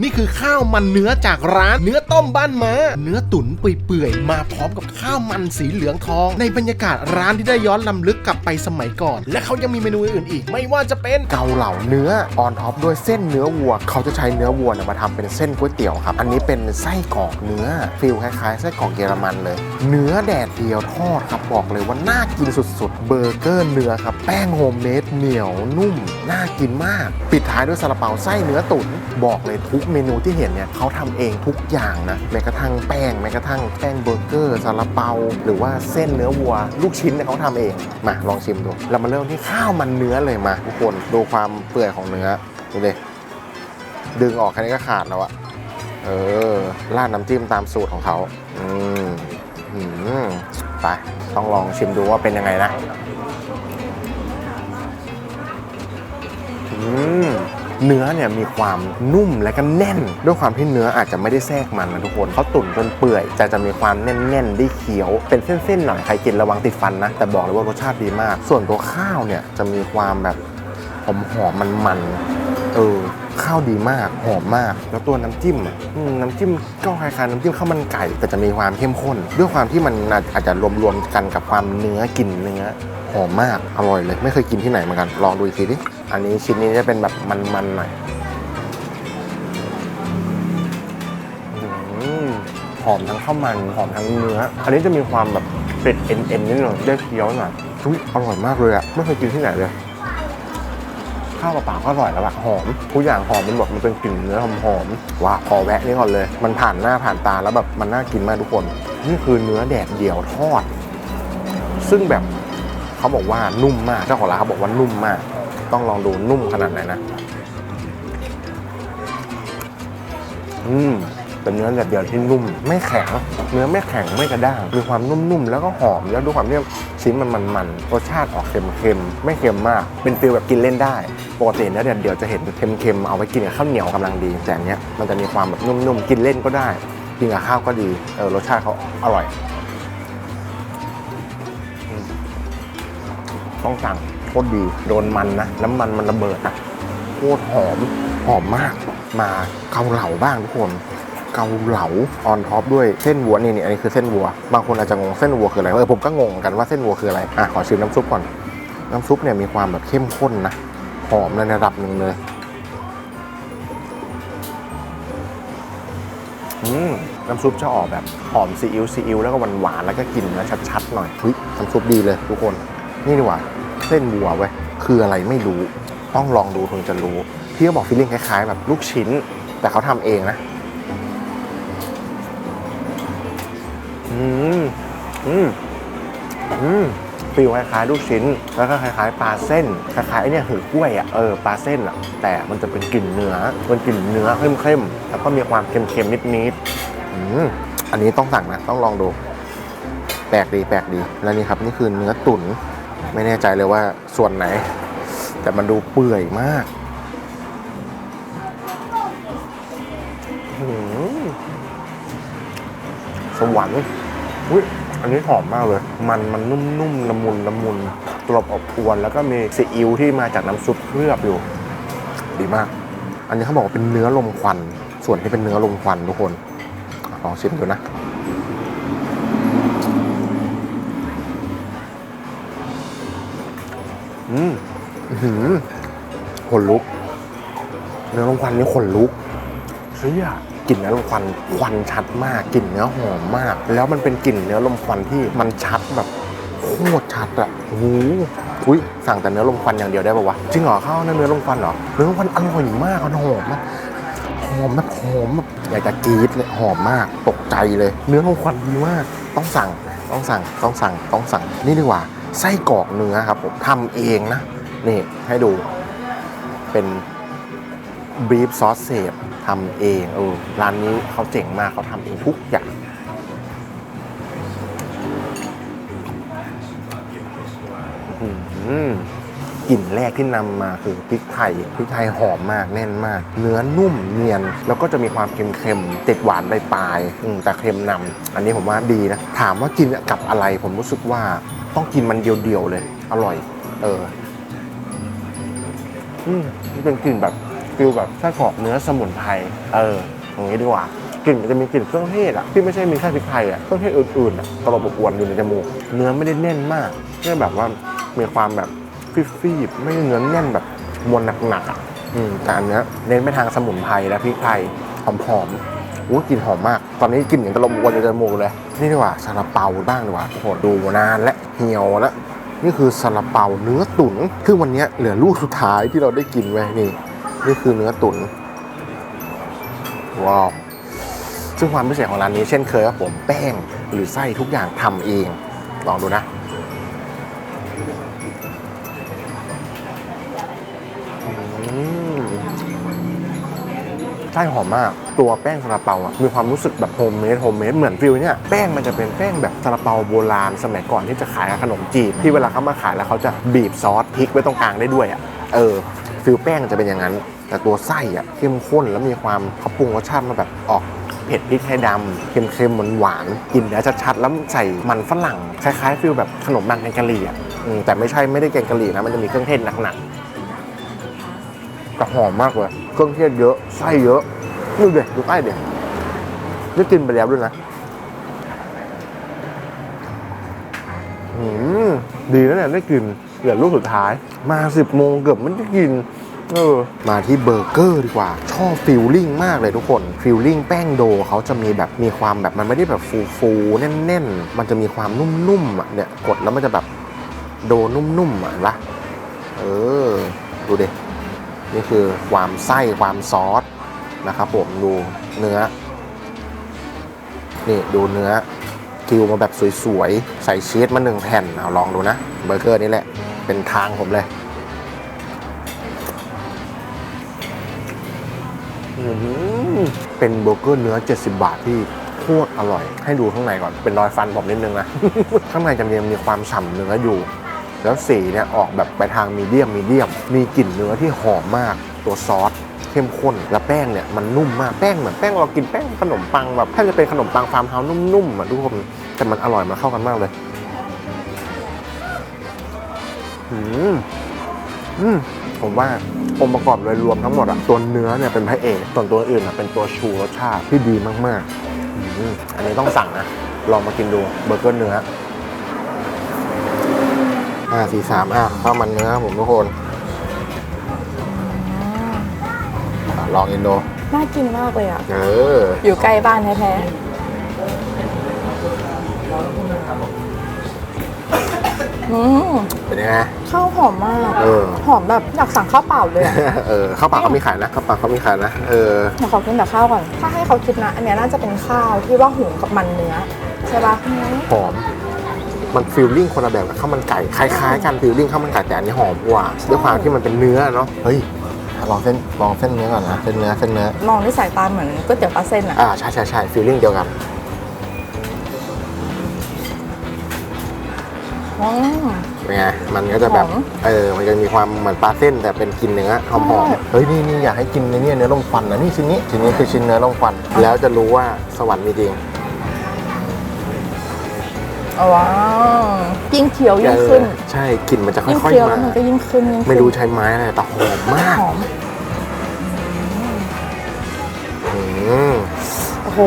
นี่คือข้าวมันเนื้อจากร้านเนื้อต้มบ้านม้า เนื้อตุ๋นเปื่อยๆ มาพร้อมกับข้าวมันสีเหลืองทอง ในบรรยากาศร้านที่ได้ย้อนลำลึกกลับไปสมัยก่อน และเขายังมีเมนูอื่นอีก ไม่ว่าจะเป็นเกาเหลาเนื้อออนท็อปด้วยเส้นเนื้อวัว เขาจะใช้เนื้อวัวเนี่ยมาทำเป็นเส้นก๋วยเตี๋ยวครับ อันนี้เป็นไส้กรอกเนื้อฟิลคล้ายๆไส้กรอกเยอรมันเลย เนื้อแดดเดียวทอดครับบอกเลยว่าน่ากินสุดๆ เบอร์เกอร์เนื้อครับแป้งโฮมเมดเหนียวนุ่มน่ากินมาก ปิดท้ายด้วยซาลาเปาไส้เนื้อตุ๋นบอกเลยทุกเมนูที่เห็นเนี่ยเขาทำเองทุกอย่างนะแม้กระทั่งแป้งแม้กระทั่งแป้งเบอร์เกอร์ซาลาเปา หรือว่าเส้นเนื้อวัว ลูกชิ้นเนี่ยเขาทำเองมาลองชิมดูเรามาเริ่มที่ข้าวมันเนื้อเลยมาทุกคนดูความเปื่อยของเนื้อดูเลยดึงออกแค่นี้ก็ขาดแล้วอะเออราดน้ำจิ้มตามสูตรของเขาอืมอืมไปต้องลองชิมดูว่าเป็นยังไงนะ เนื้อเนี่ยมีความนุ่มและก็แน่น ด้วยความที่เนื้ออาจจะไม่ได้แทรกมันนะทุกคนเขาตุ๋นจนเปื่อยจะจะมีความแน่นๆได้เคี้ยว เป็นเส้นๆหน่อยใครกินระวังติดฟันนะ แต่บอกเลยว่ารสชาติดีมาก ส่วนตัวข้าวเนี่ยจะมีความแบบหอมหอมๆมันๆาวดีมากหอมมาก แล้วตัวน้ำจิ้มน้ำจิ้มก็คล้ายๆน้ำจิ้มข้าวมันไก่ แต่จะมีความเข้มข้น ด้วยความที่มันอาจจะรวมๆกันกับความเนื้อกลิ่นเนื้อหอมมากอร่อยเลย ไม่เคยกินที่ไหนเหมือนกันลองดูอีกทีดิอันนี้ชิ้นนี้จะเป็นแบบมันๆหน่อยหอมทั้งข้าวมันหอมทั้งเนื้อ อันนี้จะมีความแบบเป็ดเอ็นๆนิดหน่อยได้เคี้ยวหน่อยอุ๊ยอร่อยมากเลยอะไม่เคยกินที่ไหนเลย ข้าวเปล่าก็อร่อยแล้วอะหอมทุกอย่างหอมมันบอกมันเป็นกลิ่นเนื้อหอมหอมๆว้าขอแวะนี่ก่อนเลย มันผ่านหน้าผ่านตาแล้วแบบมันน่ากินมากทุกคน นี่คือเนื้อแดดเดี่ยวทอด ซึ่งแบบเขาบอกว่านุ่มมากเจ้าของร้านเขาบอกว่านุ่มมาก ต้องลองดูนุ่มขนาดไหนนะ อืม เป็นเนื้อแบบเดียวที่นุ่ม ไม่แข็ง เนื้อไม่แข็งไม่กระด้าง มีความนุ่มๆ แล้วก็หอม แล้วด้วยความที่ชิ้นมันมันๆรสชาติออกเค็มๆ ไม่เค็มมาก เป็นฟีลแบบกินเล่นได้ ปกติเนื้อเดียเดียวจะเห็นเค็มๆ เอาไว้กินกับข้าวเหนียวกำลังดี แต่อันเนี้ยมันจะมีความแบบนุ่มๆ กินเล่นก็ได้ กินกับข้าวก็ดี เออรสชาติเขาอร่อย ต้องสั่งโคตรดี โดนมันนะ น้ำมันมันระเบิดนะโคตรหอม หอมมาก มาเกาเหลาบ้างทุกคน เกาเหลาออนท็อปด้วยเส้นวัวนี่นี่อันนี้คือเส้นวัว บางคนอาจจะงงเส้นวัวคืออะไรเออผมก็งงเหมือนกันว่าเส้นวัวคืออะไรอะขอชิมน้ำซุปก่อน น้ำซุปเนี่ยมีความแบบเข้มข้นนะหอมในระดับหนึ่งเลยอืมน้ำซุปจะออกแบบหอมซีอิ๊วซีอิ๊วแล้วก็หวานหวานแล้วก็กลิ่นนะชัดๆหน่อยเฮ้ยน้ำซุปดีเลยทุกคน นี่ดีกว่าเส้นวัวเว้ยคืออะไรไม่รู้ ต้องลองดูถึงจะรู้ พี่ก็บอกฟีลลิ่งคล้ายๆ แบบลูกชิ้น แต่เขาทำเองนะ อืมอืมอืมฟีลคล้ายๆลูกชิ้น แล้วก็คล้ายๆปลาเส้น คล้ายๆไอเนี่ยหือกล้วยอะ เออ ปลาเส้นอะ แต่มันจะเป็นกลิ่นเนื้อเป็นกลิ่นเนื้อเข้มๆ แล้วก็มีความเค็มๆ นิดๆ อืมอันนี้ต้องสั่งนะ ต้องลองดู แปลกดี แปลกดี แล้วนี่ครับ นี่คือเนื้อตุ๋น ไม่แน่ใจเลยว่าส่วนไหน แต่มันดูเปื่อยมากหือสวรรค์ อุ้ยอันนี้หอมมากเลย มันมันนุ่มๆละมุนละมุนกรอบอบอวน แล้วก็มีซีอิ๊วที่มาจากน้ำซุปเคลือบอยู่ ดีมาก อันนี้เขาบอกว่าเป็นเนื้อลมควัน ส่วนที่เป็นเนื้อลมควันทุกคนลองชิมดูนะอืมหือขนลุก เนื้อลมควันนี่ขนลุกเฮ้ยอะ กลิ่นเนื้อลมควันควันชัดมากกลิ่นเนื้อหอมมาก แล้วมันเป็นกลิ่นเนื้อลมควันที่มันชัดแบบโคตรชัดอะโอ้โหอุ้ยสั่งแต่เนื้อลมควันอย่างเดียวได้ป่าวะจริงเหรอข้าวเนื้อลมควันเหรอเนื้อลมควันอร่อยมากหอมมากหอมแบบหอมแบบอยากจะกรี๊ดเลยหอมมากตกใจเลย เนื้อลมควันดีมากต้องสั่งต้องสั่งต้องสั่งต้องสั่งนี่ดีกว่าไส้กรอกเนื้อครับผมทำเองนะนี่ให้ดูเป็นบีฟซอสเซจ ทำเองเออร้านนี้เขาเจ๋งมากเขาทำเองทุกอย่างอือหือกลิ่นแรกที่นำมาคือพริกไทยพริกไทยหอมมากแน่นมาก เนื้อนุ่มเนียน แล้วก็จะมีความเค็มๆติดหวานปลายๆอืแต่เค็มนำอันนี้ผมว่าดีนะ ถามว่ากินกับอะไร ผมรู้สึกว่าต้องกินมันเดียวๆเลย อร่อย เออ อืมนี่เป็นกลิ่นแบบ ฟิลแบบไส้กรอกเนื้อสมุนไพรเอออย่างนี้ดีกว่ากลิ่นมันจะมีกลิ่นเครื่องเทศอะที่ไม่ใช่มีแค่พริกไทยอะเครื่องเทศอื่นๆอะตลบอบอวนอยู่ในจมูกเนื้อไม่ได้แน่นมากแค่แบบว่ามีความแบบฟีบๆไม่เนื้อแน่นแบบมวลหนักๆอะอืมแต่อันเนี้ยเน้นไปทางสมุนไพรและพริกไทยหอมๆอู้กลิ่นหอมมาก ตอนนี้กลิ่นอย่างตลบอบอวนอยู่ในจมูกเลย นี่ดีกว่าซาลาเปาบ้างดีกว่าโอ้โหดูนานและเหี่ยวแล้วนี่คือซาลาเปาเนื้อตุ๋นคือวันนี้เหลือลูกสุดท้ายที่เราได้กินไว้นี่ นี่คือเนื้อตุ๋นว้าวซึ่งความพิเศษของร้านนี้เช่นเคยครับผมแป้งหรือไส้ทุกอย่างทำเอง ลองดูนะไส้หอมมาก ตัวแป้งซาลาเปาอะมีความรู้สึกแบบโฮมเมดโฮมเมดเหมือนฟิลเนี่ยแป้งมันจะเป็นแป้งแบบซาลาเปาโบราณสมัยก่อนที่จะขายขนมจีบที่เวลาเขามาขายแล้วเขาจะบีบซอสพริกไว้ตรงกลางได้ด้วยอะเออ ฟิลแป้งจะเป็นอย่างนั้น แต่ตัวไส้อะเข้มข้นแล้วมีความเขาปรุงรสชาติมาแบบออกเผ็ดพริกไทยดำเค็มๆหวานๆกินแล้วชัดๆแล้วใส่มันฝรั่ง คล้ายๆฟิลแบบขนมปังแกงกะหรี่อะแต่ไม่ใช่ไม่ได้แกงกะหรี่นะมันจะมีเครื่องเทศหนักๆแต่หอมมากเลยเครื่องเทศเยอะไส้เยอะดูเด็ดูไส้เด็นี่กินไปแล้วด้วยนะอืมดีนะเนี่ยได้กิน เหลือลูกสุดท้าย มาสิบโมงเกือบไม่ได้กินเออมาที่เบอร์เกอร์ดีกว่า ชอบฟิลลิ่งมากเลยทุกคนฟิลลิ่งแป้งโดเขาจะมีแบบมีความแบบมันไม่ได้แบบฟูฟูๆแน่นๆ มันจะมีความนุ่มๆอะเนี่ยกดแล้วมันจะแบบโดนุ่มๆอะเห็นปะเออ ดูเด็นี่คือความไส้ความซอสนะครับผมดูเนื้อ นี่ดูเนื้อคิวมาแบบสวยๆ ใส่ชีสมาหนึ่งแผ่นเอาลองดูนะเบอร์เกอร์นี่แหละ เป็นทางผมเลยเป็นเบอร์เกอร์เนื้อ 70 บาทที่โคตรอร่อย ให้ดูข้างในก่อนเป็นรอยฟันผมนิดนึงนะ ข้างในจะมีมีความฉ่ำเนื้ออยู่ แล้วสีเนี่ยออกแบบไปทางมีเดียมมีเดียม มีกลิ่นเนื้อที่หอมมากตัวซอสเข้มข้นแล้วแป้งเนี่ยมันนุ่มมากแป้งเหมือนแป้งเรากินแป้งขนมปังแบบถ้าจะเป็นขนมปังฟาร์มเฮาส์นุ่มๆอะทุกคนแต่มันอร่อยมันเข้ากันมากเลย อืมอืมผมว่าองค์ประกอบโดยรวมทั้งหมดอะตัวเนื้อเนี่ยเป็นพระเอกส่วนตัวอื่นอะเป็นตัวชูรสชาติที่ดีมากๆอืมอันนี้ต้องสั่งนะลองมากินดูเบอร์เกอร์เนื้อห้าสี่สามอะข้าวมันเนื้อผมทุกคนอะลองอินโดน่ากินมากเลยอะ เออ อยู่ใกล้บ้านแท้ๆ อืมเป็นยังไงข้าวหอมมาก เออ หอมแบบอยากสั่งข้าวเปล่าเลยอะเออข้าวเปล่าเขามีขายนะข้าวเปล่าเขามีขายนะ เออ เดี๋ยวขอกินแต่ข้าวก่อน ถ้าให้เขาคิดนะ อันเนี้ยน่าจะเป็นข้าวที่ว่าหุงกับมันเนื้อใช่ปะหอม มันฟิลลิ่งคนละแบบกับข้าวมันไก่ คล้ายๆกันฟิลลิ่งข้าวมันไก่แต่อันนี้หอมกว่าด้วยความที่มันเป็นเนื้อเนาะ เฮ้ย ลองเส้น ลองเส้นเนื้อก่อนนะ เส้นเนื้อ เส้นเนื้อ มองด้วยสายตาเหมือนก๋วยเตี๋ยวปลาเส้นอะอ่า ใช่ใช่ใช่ฟิลลิ่งเดียวกัน อืม เป็นไง มันก็จะแบบ หอม เออ มันจะมีความเหมือนปลาเส้นแต่เป็นกลินเนื้อหอมหอมใช่เฮ้ย นี่นี่อยากให้กินในเนี่ยเนื้อลมควันนะนี่ชิ้นนี้ ชิ้นนี้คือชิ้นเนื้อลมควัน แล้วจะรู้ว่าสวรรค์มีจริง ว้าวยิ่งเคี้ยวยิ่งขึ้น เออใช่กลิ่นมันจะค่ยิ่งอยเคี้ยวๆแล้วมามันก็ยิ่งขึ้นยิ่งขึ้นไม่รู้ใช้ไม้อะไรแต่หอมมากหอม อืมโอ้โห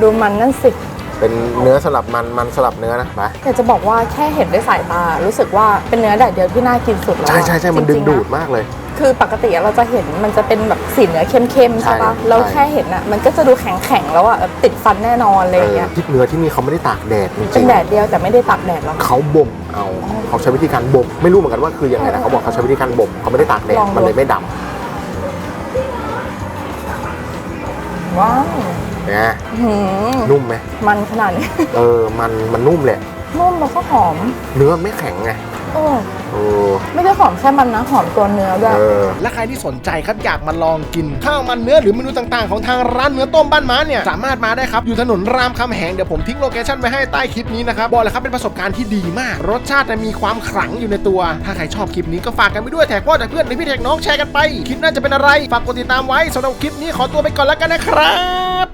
ดูมันนั่นสิ เป็นเนื้อสลับมันมันสลับเนื้อนะไปอยากจะบอกว่าแค่เห็นด้วยสายตา รู้สึกว่าเป็นเนื้อแดดเดียวที่น่ากินสุดแล้วอะใช่ใช่ใช่มันดึงจริๆะดูดมากเลย คือปกติเราจะเห็นมันจะเป็นแบบสีเนื้อเข้มๆใช่ใช่ปะแล้วใช่แค่เห็นอะมันก็จะดูแข็งๆแล้วอะแบบติดฟันแน่นอนอะไรอย่างเงี้ยที่เนื้อที่นี่เขาไม่ได้ตากแดดจเป็รินงแดดเดียวแต่ไม่ได้ตากแดดหรอกๆเขาบ่มเอาเขาใช้วิธีการบ่มไม่รู้เหมือนกันว่าคือยังไงนะเขาบอกเขาใช้วิธีการบ่มเขาไม่ได้ตากแดดลองดูมันเลยไม่ดว้าวำเนี่ยหืมนุ่มไหมมันขนาดนี้ เออมันมันนุ่มเลยนุ่มแล้วก็หอม เนื้อไม่แข็งไงโอ้โอ้ไม่ได้หอมแค่มันนะ หอมตัวเนื้อด้วยเออ และใครที่สนใจครับอยากมาลองกิน ข้าวมันเนื้อหรือเมนูต่างๆ ของทางร้านเนื้อต้มบ้านม้าเนี่ย สามารถมาได้ครับ อยู่ถนนรามคำแหง เดี๋ยวผมทิ้งโลเคชั่นไว้ให้ใต้คลิปนี้นะครับ บอกเลยครับเป็นประสบการณ์ที่ดีมาก รสชาติเนี่ยมีความขลังอยู่ในตัว ถ้าใครชอบคลิปนี้ก็ฝากกันไปด้วยแท็กพ่อแท็กเพื่อนหรือพี่แท็กน้องแชร์กันไปคลิปหน่าจะเป็นอะไรฝากกดติดตามไว้สำหรับคลิปนี้ขอตัวไปก่อนแล้วกันนะครับ